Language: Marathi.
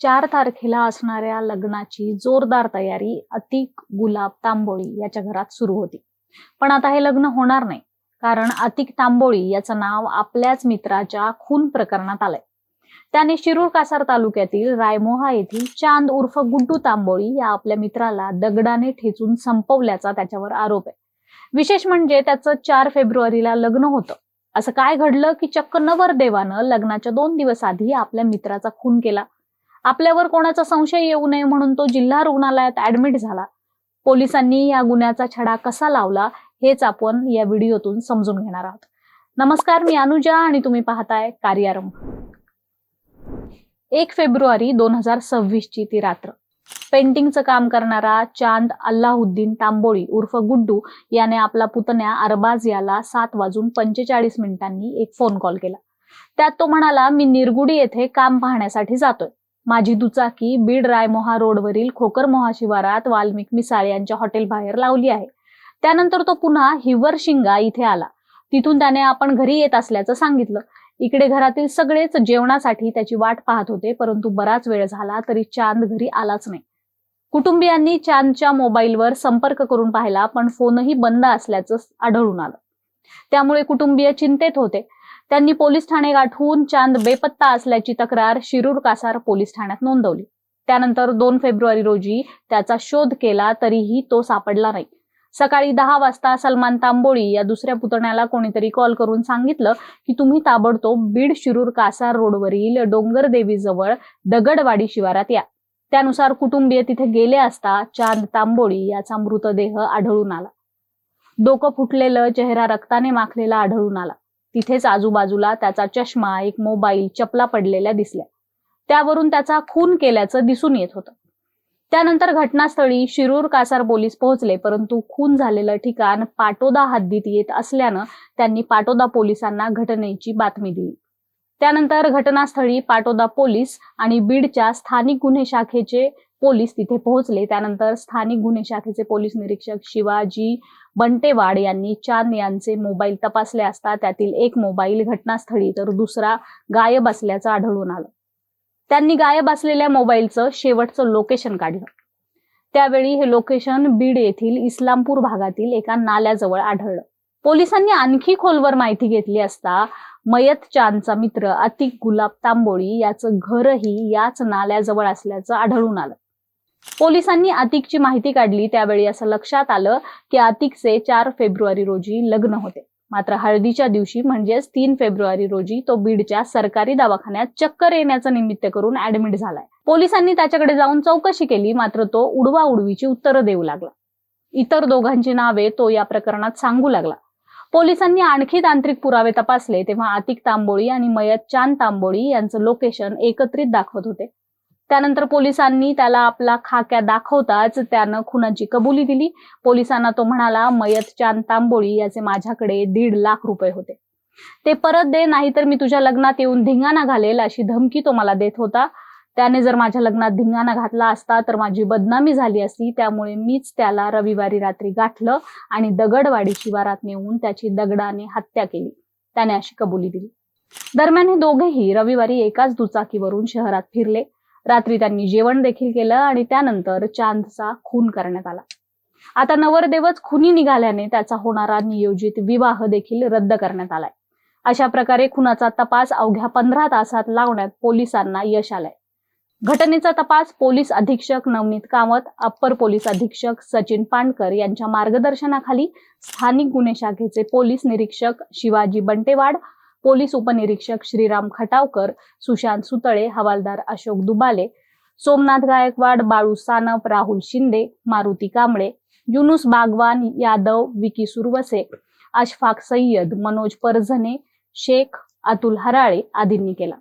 चार तारखेला असणाऱ्या लग्नाची जोरदार तयारी अतिक गुलाब तांबोळी याच्या घरात सुरू होती. पण आता हे लग्न होणार नाही कारण अतिक तांबोळी याचं नाव आपल्याच मित्राच्या खून प्रकरणात आलंय. त्याने शिरूर कासार तालुक्यातील रायमोहा येथील चांद उर्फ गुड्डू तांबोळी या आपल्या मित्राला दगडाने ठेचून संपवल्याचा त्याच्यावर आरोप आहे. विशेष म्हणजे त्याचं चार फेब्रुवारीला लग्न होतं. असं काय घडलं की चक्क नवरदेवानं लग्नाच्या दोन दिवस आधी आपल्या मित्राचा खून केला. आपल्यावर कोणाचा संशय येऊ नये म्हणून तो जिल्हा रुग्णालयात ऍडमिट झाला. पोलिसांनी या गुन्ह्याचा छडा कसा लावला हेच आपण या व्हिडिओतून समजून घेणार आहोत. नमस्कार मी अनुजा आणि तुम्ही पाहताय कार्यारंभ एक फेब्रुवारी दोन हजार सव्वीस ची ती रात्र. पेंटिंगचं काम करणारा चांद अल्लाहुद्दीन तांबोळी उर्फ गुड्डू याने आपला पुतण्या अरबाज याला सात वाजून पंचेचाळीस मिनिटांनी एक फोन कॉल केला. त्यात तो म्हणाला मी निरगुडी येथे काम पाहण्यासाठी जातोय. माझी दुचाकी बीड रायमोहा रोडवरील खोकरमोहा शिवारात वाल्मिक मिसाळ यांच्या हॉटेल बाहेर लावली आहे. त्यानंतर तो पुन्हा हिवरशिंगा इथे आला. तिथून त्याने आपण घरी येत असल्याचं सांगितलं. इकडे घरातील सगळेच जेवणासाठी त्याची वाट पाहत होते परंतु बराच वेळ झाला तरी चांद घरी आलाच नाही. कुटुंबियांनी चांदच्या मोबाईलवर संपर्क करून पाहिला पण फोनही बंद असल्याचं आढळून आलं. त्यामुळे कुटुंबीय चिंतेत होते. त्यांनी पोलीस ठाणे गाठून चांद बेपत्ता असल्याची तक्रार शिरूर कासार पोलीस ठाण्यात नोंदवली. त्यानंतर दोन फेब्रुवारी रोजी त्याचा शोध केला तरीही तो सापडला नाही. सकाळी दहा वाजता सलमान तांबोळी या दुसऱ्या पुतण्याला कोणीतरी कॉल करून सांगितलं की तुम्ही ताबडतोब बीड शिरूर कासार रोडवरील डोंगरदेवीजवळ दगडवाडी शिवारात या. त्यानुसार कुटुंबीय तिथे गेले असता चांद तांबोळी याचा मृतदेह आढळून आला. डोकं फुटलेलं चेहरा रक्ताने माखलेला आढळून आला. तिथेच आजूबाजूला त्याचा चष्मा एक मोबाईल चपला पडलेल्या दिसल्या. त्यावरून त्याचा खून केल्याचं दिसून येत होतं. त्यानंतर घटनास्थळी शिरूर कासार पोलीस पोहोचले परंतु खून झालेलं ठिकाण पाटोदा हद्दीत येत असल्यानं त्यांनी पाटोदा पोलिसांना घटनेची बातमी दिली. त्यानंतर घटनास्थळी पाटोदा पोलीस आणि बीडच्या स्थानिक गुन्हे शाखेचे पोलीस तिथे पोहोचले. त्यानंतर स्थानिक गुन्हे शाखेचे पोलीस निरीक्षक शिवाजी बंटेवाड यांनी चांद यांचे मोबाईल तपासले असता त्यातील एक मोबाईल घटनास्थळी तर दुसरा गायब असल्याचं आढळून आलं. त्यांनी गायब असलेल्या मोबाईलचं शेवटचं लोकेशन काढलं. त्यावेळी हे लोकेशन बीड येथील इस्लामपूर भागातील एका नाल्याजवळ आढळलं. पोलिसांनी आणखी खोलवर माहिती घेतली असता मयत चांदचा मित्र अतिक गुलाब तांबोळी याचं घरही याच नाल्याजवळ असल्याचं आढळून आलं. पोलिसांनी अतिकची माहिती काढली. त्यावेळी असं लक्षात आलं की अतिकचे चार फेब्रुवारी रोजी लग्न होते. मात्र हळदीच्या दिवशी म्हणजेच तीन फेब्रुवारी रोजी तो बीडच्या सरकारी दवाखान्यात चक्कर येण्याचं निमित्त करून ऍडमिट झालाय. पोलिसांनी त्याच्याकडे जाऊन चौकशी केली. मात्र तो उडवा उडवीची उत्तरं देऊ लागला. इतर दोघांची नावे तो या प्रकरणात सांगू लागला. पोलिसांनी आणखी तांत्रिक पुरावे तपासले. तेव्हा आतिक तांबोळी आणि मयत चांद तांबोळी यांचं लोकेशन एकत्रित दाखवत होते. त्यानंतर पोलिसांनी त्याला आपला खाक्या दाखवताच त्यानं खुनाची कबुली दिली. पोलिसांना तो म्हणाला मयत चांद तांबोळी याचे माझ्याकडे दीड लाख रुपये होते. ते परत दे नाहीतर मी तुझ्या लग्नात येऊन धिंगाणा घालेल अशी धमकी तो मला देत होता. त्याने जर माझ्या लग्नात धिंगाणा घातला असता तर माझी बदनामी झाली असती. त्यामुळे मीच त्याला रविवारी रात्री गाठलं आणि दगडवाडी शिवारात नेऊन त्याची दगडाने हत्या केली. त्याने अशी कबुली दिली. दरम्यान हे दोघेही रविवारी एकाच दुचाकीवरून शहरात फिरले. रात्री त्यांनी जेवण देखील केलं आणि त्यानंतर चांदचा खून करण्यात आला. आता नवरदेवच खुनी निघाल्याने त्याचा होणारा नियोजित विवाह देखील रद्द करण्यात आलाय. अशा प्रकारे खुनाचा तपास अवघ्या पंधरा तासात लावण्यात पोलिसांना यश आलंय. घटनेचा तपास पोलीस अधीक्षक नवनीत कामत अप्पर पोलीस अधीक्षक सचिन पांडकर यांच्या मार्गदर्शनाखाली स्थानिक गुन्हे शाखेचे पोलीस निरीक्षक शिवाजी बंटेवाड पोलीस उपनिरीक्षक श्रीराम खटावकर सुशांत सुतळे हवालदार अशोक दुबाले सोमनाथ गायकवाड बाळू सानप राहुल शिंदे मारुती कांबळे युनुस बागवान यादव विकी सुरवसे अशफाक सय्यद मनोज परझने शेख अतुल हराळे आदींनी केला.